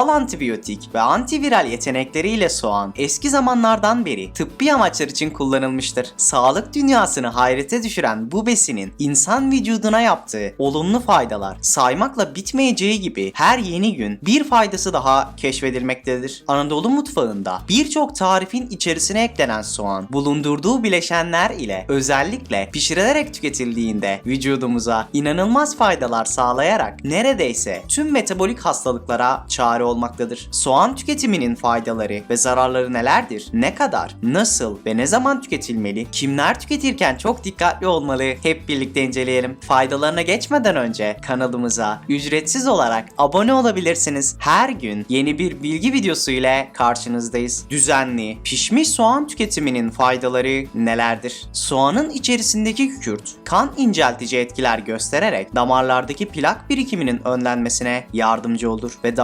Doğal antibiyotik ve antiviral yetenekleriyle soğan eski zamanlardan beri tıbbi amaçlar için kullanılmıştır. Sağlık dünyasını hayrete düşüren bu besinin insan vücuduna yaptığı olumlu faydalar saymakla bitmeyeceği gibi her yeni gün bir faydası daha keşfedilmektedir. Anadolu mutfağında birçok tarifin içerisine eklenen soğan bulundurduğu bileşenler ile özellikle pişirilerek tüketildiğinde vücudumuza inanılmaz faydalar sağlayarak neredeyse tüm metabolik hastalıklara çare olmaktadır. Soğan tüketiminin faydaları ve zararları nelerdir? Ne kadar, nasıl ve ne zaman tüketilmeli? Kimler tüketirken çok dikkatli olmalı? Hep birlikte inceleyelim. Faydalarına geçmeden önce kanalımıza ücretsiz olarak abone olabilirsiniz. Her gün yeni bir bilgi videosu ile karşınızdayız. Düzenli, pişmiş soğan tüketiminin faydaları nelerdir? Soğanın içerisindeki kükürt, kan inceltici etkiler göstererek damarlardaki plak birikiminin önlenmesine yardımcı olur ve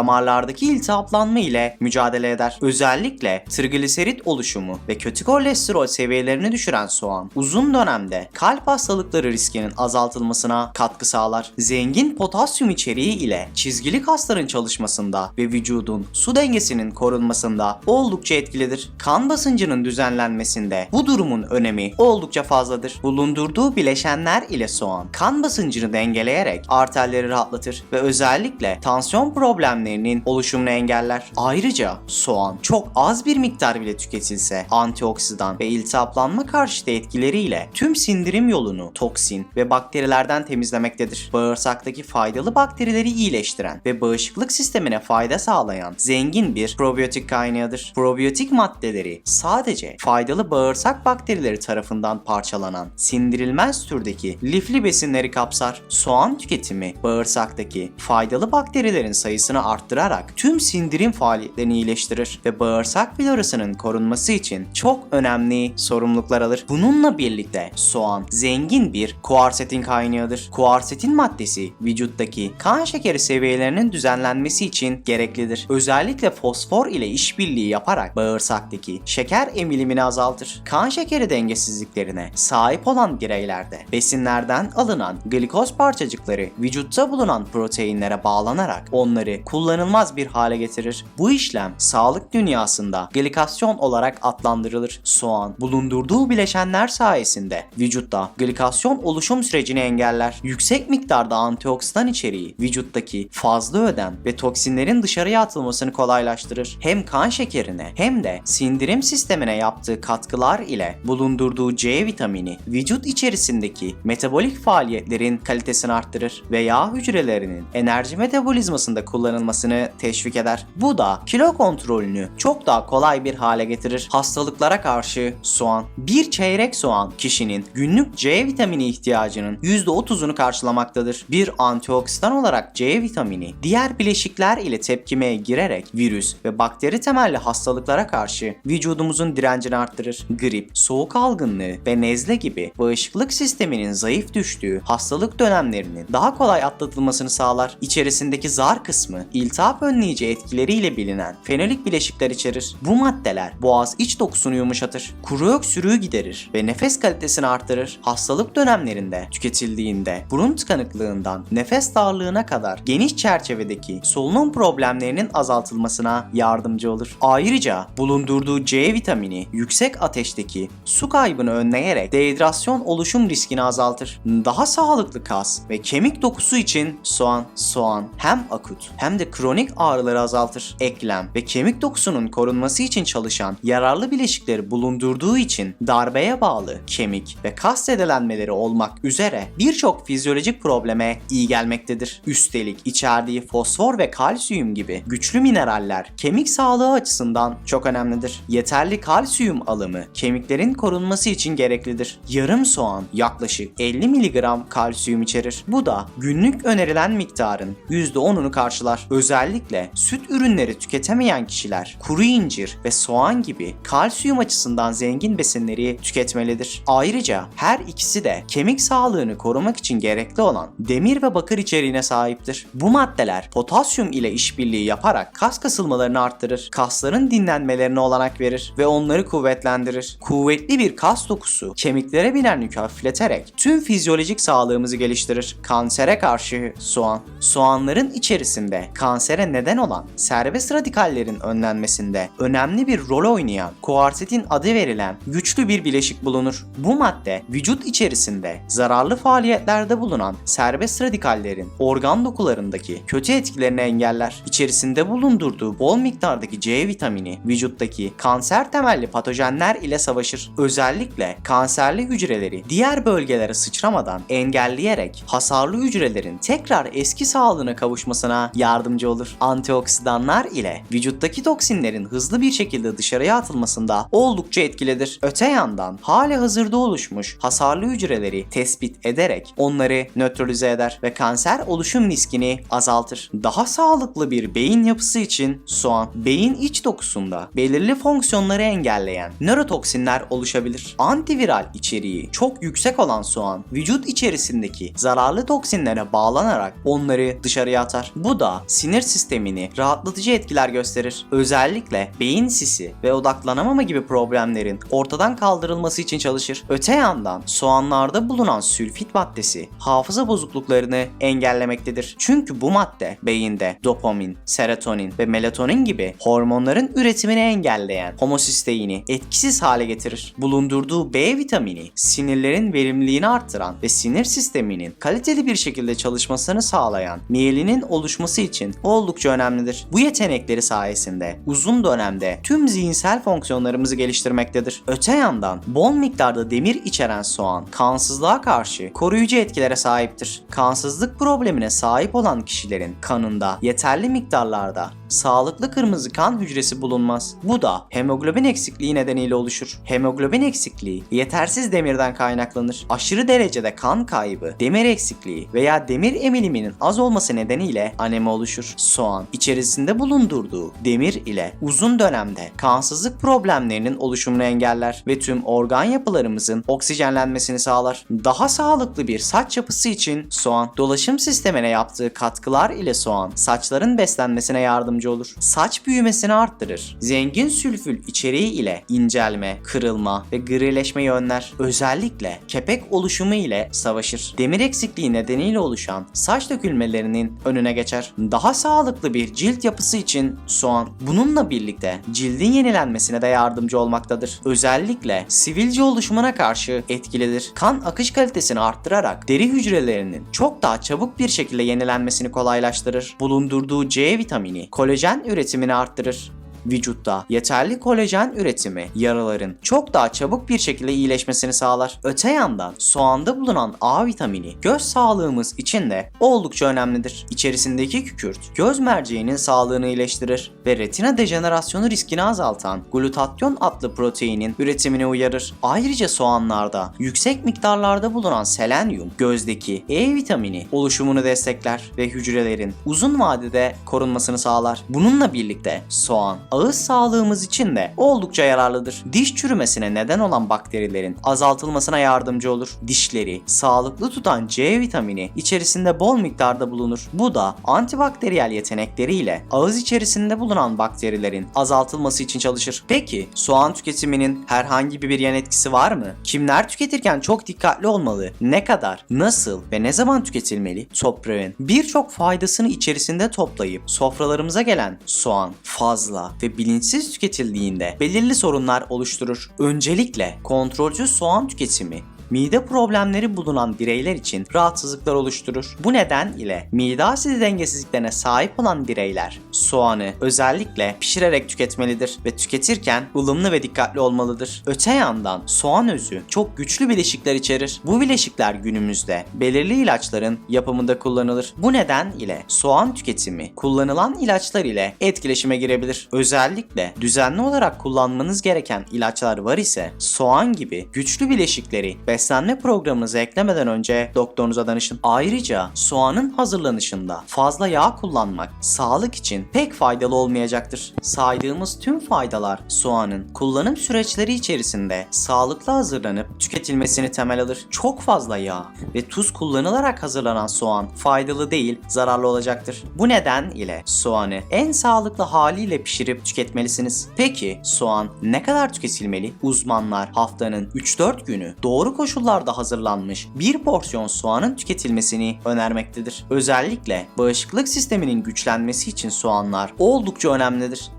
damarlardaki iltihaplanma ile mücadele eder. Özellikle trigliserit oluşumu ve kötü kolesterol seviyelerini düşüren soğan uzun dönemde kalp hastalıkları riskinin azaltılmasına katkı sağlar. Zengin potasyum içeriği ile çizgili kasların çalışmasında ve vücudun su dengesinin korunmasında oldukça etkilidir. Kan basıncının düzenlenmesinde bu durumun önemi oldukça fazladır. Bulundurduğu bileşenler ile soğan kan basıncını dengeleyerek arterleri rahatlatır ve özellikle tansiyon problemlerinin oluşumunu engeller. Ayrıca soğan çok az bir miktar bile tüketilse antioksidan ve iltihaplanma karşıtı etkileriyle tüm sindirim yolunu toksin ve bakterilerden temizlemektedir. Bağırsaktaki faydalı bakterileri iyileştiren ve bağışıklık sistemine fayda sağlayan zengin bir probiyotik kaynağıdır. Probiyotik maddeleri sadece faydalı bağırsak bakterileri tarafından parçalanan sindirilmez türdeki lifli besinleri kapsar. Soğan tüketimi bağırsaktaki faydalı bakterilerin sayısını arttırarak tüm sindirim faaliyetlerini iyileştirir ve bağırsak florasının korunması için çok önemli sorumluluklar alır. Bununla birlikte soğan zengin bir kuarsetin kaynağıdır. Kuarsetin maddesi vücuttaki kan şekeri seviyelerinin düzenlenmesi için gereklidir. Özellikle fosfor ile işbirliği yaparak bağırsaktaki şeker emilimini azaltır. Kan şekeri dengesizliklerine sahip olan bireylerde besinlerden alınan glikoz parçacıkları vücutta bulunan proteinlere bağlanarak onları kullanılmaz bir hale getirir. Bu işlem sağlık dünyasında glikasyon olarak adlandırılır. Soğan bulundurduğu bileşenler sayesinde vücutta glikasyon oluşum sürecini engeller. Yüksek miktarda antioksidan içeriği vücuttaki fazla ödem ve toksinlerin dışarıya atılmasını kolaylaştırır. Hem kan şekerine hem de sindirim sistemine yaptığı katkılar ile bulundurduğu C vitamini vücut içerisindeki metabolik faaliyetlerin kalitesini arttırır ve yağ hücrelerinin enerji metabolizmasında kullanılmasını teşvik eder. Bu da kilo kontrolünü çok daha kolay bir hale getirir. Hastalıklara karşı soğan. Bir çeyrek soğan kişinin günlük C vitamini ihtiyacının %30'unu karşılamaktadır. Bir antioksidan olarak C vitamini diğer bileşikler ile tepkimeye girerek virüs ve bakteri temelli hastalıklara karşı vücudumuzun direncini arttırır. Grip, soğuk algınlığı ve nezle gibi bağışıklık sisteminin zayıf düştüğü hastalık dönemlerinin daha kolay atlatılmasını sağlar. İçerisindeki zar kısmı iltihap önleyici etkileriyle bilinen fenolik bileşikler içerir. Bu maddeler boğaz iç dokusunu yumuşatır, kuru öksürüğü giderir ve nefes kalitesini arttırır. Hastalık dönemlerinde tüketildiğinde burun tıkanıklığından nefes darlığına kadar geniş çerçevedeki solunum problemlerinin azaltılmasına yardımcı olur. Ayrıca bulundurduğu C vitamini yüksek ateşteki su kaybını önleyerek dehidrasyon oluşum riskini azaltır. Daha sağlıklı kas ve kemik dokusu için soğan, soğan hem akut hem de kronik ağrıları azaltır. Eklem ve kemik dokusunun korunması için çalışan yararlı bileşikleri bulundurduğu için darbeye bağlı kemik ve kas zedelenmeleri olmak üzere birçok fizyolojik probleme iyi gelmektedir. Üstelik içerdiği fosfor ve kalsiyum gibi güçlü mineraller kemik sağlığı açısından çok önemlidir. Yeterli kalsiyum alımı kemiklerin korunması için gereklidir. Yarım soğan yaklaşık 50 mg kalsiyum içerir. Bu da günlük önerilen miktarın %10'unu karşılar. Özellikle süt ürünleri tüketemeyen kişiler kuru incir ve soğan gibi kalsiyum açısından zengin besinleri tüketmelidir. Ayrıca her ikisi de kemik sağlığını korumak için gerekli olan demir ve bakır içeriğine sahiptir. Bu maddeler potasyum ile işbirliği yaparak kas kasılmalarını arttırır, kasların dinlenmelerine olanak verir ve onları kuvvetlendirir. Kuvvetli bir kas dokusu kemiklere binen yükü hafifleterek tüm fizyolojik sağlığımızı geliştirir. Kansere karşı soğan. Soğanların içerisinde kansere neden olan serbest radikallerin önlenmesinde önemli bir rol oynayan kuarsetin adı verilen güçlü bir bileşik bulunur. Bu madde vücut içerisinde zararlı faaliyetlerde bulunan serbest radikallerin organ dokularındaki kötü etkilerini engeller. İçerisinde bulundurduğu bol miktardaki C vitamini vücuttaki kanser temelli patojenler ile savaşır. Özellikle kanserli hücreleri diğer bölgelere sıçramadan engelleyerek hasarlı hücrelerin tekrar eski sağlığına kavuşmasına yardımcı olur. Antioksidanlar ile vücuttaki toksinlerin hızlı bir şekilde dışarıya atılmasında oldukça etkilidir. Öte yandan hali hazırda oluşmuş hasarlı hücreleri tespit ederek onları nötralize eder ve kanser oluşum riskini azaltır. Daha sağlıklı bir beyin yapısı için soğan beyin iç dokusunda belirli fonksiyonları engelleyen nörotoksinler oluşabilir. Antiviral içeriği çok yüksek olan soğan vücut içerisindeki zararlı toksinlere bağlanarak onları dışarıya atar. Bu da sinir sistemini rahatlatıcı etkiler gösterir. Özellikle beyin sisi ve odaklanamama gibi problemlerin ortadan kaldırılması için çalışır. Öte yandan soğanlarda bulunan sülfit maddesi hafıza bozukluklarını engellemektedir. Çünkü bu madde beyinde dopamin, serotonin ve melatonin gibi hormonların üretimini engelleyen homosisteini etkisiz hale getirir. Bulundurduğu B vitamini sinirlerin verimliliğini arttıran ve sinir sisteminin kaliteli bir şekilde çalışmasını sağlayan miyelinin oluşması için oldukça önemlidir. Bu yetenekleri sayesinde uzun dönemde tüm zihinsel fonksiyonlarımızı geliştirmektedir. Öte yandan bol miktarda demir içeren soğan kansızlığa karşı koruyucu etkilere sahiptir. Kansızlık problemine sahip olan kişilerin kanında yeterli miktarlarda sağlıklı kırmızı kan hücresi bulunmaz. Bu da hemoglobin eksikliği nedeniyle oluşur. Hemoglobin eksikliği yetersiz demirden kaynaklanır. Aşırı derecede kan kaybı, demir eksikliği veya demir emiliminin az olması nedeniyle anemi oluşur. Soğan içerisinde bulundurduğu demir ile uzun dönemde kansızlık problemlerinin oluşumunu engeller ve tüm organ yapılarımızın oksijenlenmesini sağlar. Daha sağlıklı bir saç yapısı için soğan dolaşım sistemine yaptığı katkılar ile soğan saçların beslenmesine yardımcı olur. Saç büyümesini arttırır. Zengin sülfür içeriği ile incelme, kırılma ve grileşmeyi önler. Özellikle kepek oluşumu ile savaşır. Demir eksikliği nedeniyle oluşan saç dökülmelerinin önüne geçer. Daha sağlıklı bir cilt yapısı için soğan bununla birlikte cildin yenilenmesine de yardımcı olmaktadır. Özellikle sivilce oluşumuna karşı etkilidir. Kan akış kalitesini arttırarak deri hücrelerinin çok daha çabuk bir şekilde yenilenmesini kolaylaştırır. Bulundurduğu C vitamini kolajen üretimini arttırır vücutta yeterli kolajen üretimi yaraların çok daha çabuk bir şekilde iyileşmesini sağlar. Öte yandan soğanda bulunan A vitamini göz sağlığımız için de oldukça önemlidir. İçerisindeki kükürt göz merceğinin sağlığını iyileştirir ve retina dejenerasyonu riskini azaltan glutatyon adlı proteinin üretimini uyarır. Ayrıca soğanlarda yüksek miktarlarda bulunan selenyum gözdeki E vitamini oluşumunu destekler ve hücrelerin uzun vadede korunmasını sağlar. Bununla birlikte soğan ağız sağlığımız için de oldukça yararlıdır. Diş çürümesine neden olan bakterilerin azaltılmasına yardımcı olur. Dişleri sağlıklı tutan C vitamini içerisinde bol miktarda bulunur. Bu da antibakteriyel yetenekleriyle ağız içerisinde bulunan bakterilerin azaltılması için çalışır. Peki soğan tüketiminin herhangi bir yan etkisi var mı? Kimler tüketirken çok dikkatli olmalı? Ne kadar, nasıl ve ne zaman tüketilmeli? Toprağın birçok faydasını içerisinde toplayıp sofralarımıza gelen soğan fazla ve bilinçsiz tüketildiğinde belirli sorunlar oluşturur. Öncelikle kontrolcü soğan tüketimi mide problemleri bulunan bireyler için rahatsızlıklar oluşturur. Bu neden ile mide asidi dengesizliklerine sahip olan bireyler soğanı özellikle pişirerek tüketmelidir ve tüketirken ılımlı ve dikkatli olmalıdır. Öte yandan soğan özü çok güçlü bileşikler içerir. Bu bileşikler günümüzde belirli ilaçların yapımında kullanılır. Bu neden ile soğan tüketimi kullanılan ilaçlar ile etkileşime girebilir. Özellikle düzenli olarak kullanmanız gereken ilaçlar var ise soğan gibi güçlü bileşikleri beslenme programınıza eklemeden önce doktorunuza danışın. Ayrıca soğanın hazırlanışında fazla yağ kullanmak sağlık için pek faydalı olmayacaktır. Saydığımız tüm faydalar soğanın kullanım süreçleri içerisinde sağlıklı hazırlanıp tüketilmesini temel alır. Çok fazla yağ ve tuz kullanılarak hazırlanan soğan faydalı değil, zararlı olacaktır. Bu neden ile soğanı en sağlıklı haliyle pişirip tüketmelisiniz. Peki soğan ne kadar tüketilmeli? Uzmanlar haftanın 3-4 günü doğru koşullarda koşullarda hazırlanmış bir porsiyon soğanın tüketilmesini önermektedir. Özellikle bağışıklık sisteminin güçlenmesi için soğanlar oldukça önemlidir.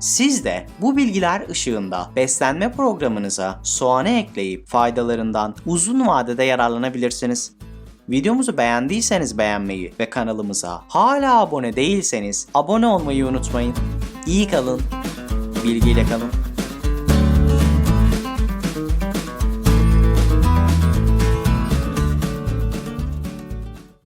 Siz de bu bilgiler ışığında beslenme programınıza soğanı ekleyip faydalarından uzun vadede yararlanabilirsiniz. Videomuzu beğendiyseniz beğenmeyi ve kanalımıza hala abone değilseniz abone olmayı unutmayın. İyi kalın, bilgiyle kalın.